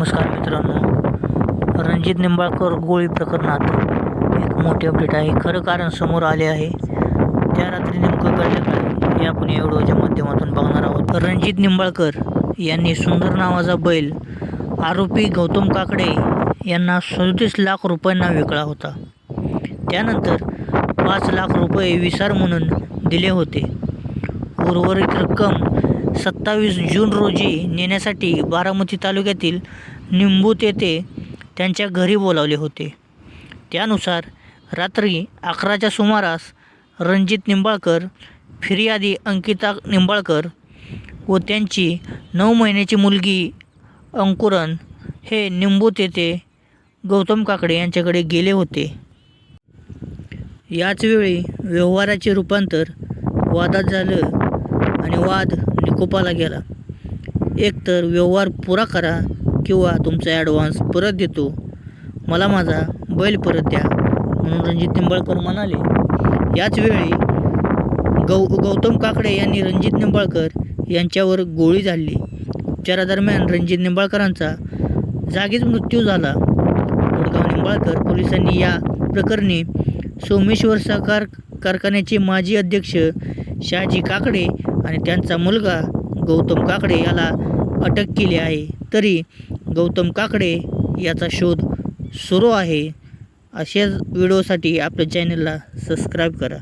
नमस्कार मित्रांनो. रणजित निंबाळकर गोळी प्रकरणात एक मोठी अपडेट आहे. खरं कारण समोर आले आहे. त्या रात्री नेमकं घडलं काय हे आपण या व्हिडिओच्या माध्यमातून बघणार आहोत. रणजित निंबाळकर यांनी सुंदर नावाचा बैल आरोपी गौतम काकडे यांना सदतीस लाख रुपयांना विकला होता. त्यानंतर पाच लाख रुपये विसार म्हणून दिले होते. उर्वरित रक्कम सत्तावीस जून रोजी नेण्यासाठी बारामती तालुक्यातील निंबूत येथे त्यांच्या घरी बोलावले होते. त्यानुसार रात्री अकराच्या सुमारास रणजित निंबाळकर फिर्यादी अंकिता निंबाळकर व त्यांची नऊ महिन्याची मुलगी अंकुरन हे निंबूत येथे गौतम काकडे यांच्याकडे गेले होते. याचवेळी व्यवहाराचे रूपांतर वादात झालं. आणि वाद निकोपाला गेला. एकतर व्यवहार पुरा करा किंवा तुमचा ॲडव्हान्स परत देतो. मला माझा बैल परत द्या म्हणून रणजित निंबाळकर म्हणाले. याचवेळी गौ गौतम काकडे यांनी रणजित निंबाळकर यांच्यावर गोळी झाडली. उपचारादरम्यान रणजित निंबाळकरांचा जागीच मृत्यू झाला. वडगाव निंबाळकर पोलिसांनी या प्रकरणी सोमेश्वर सहकार कारखान्याचे माजी अध्यक्ष शहाजी काकडे आणि त्यांचा मुलगा गौतम काकडे याला अटक केली आहे. तरी गौतम काकडे याचा शोध सुरू आहे. अशाच व्हिडिओसाठी आपल्या चॅनलला सबस्क्राईब करा.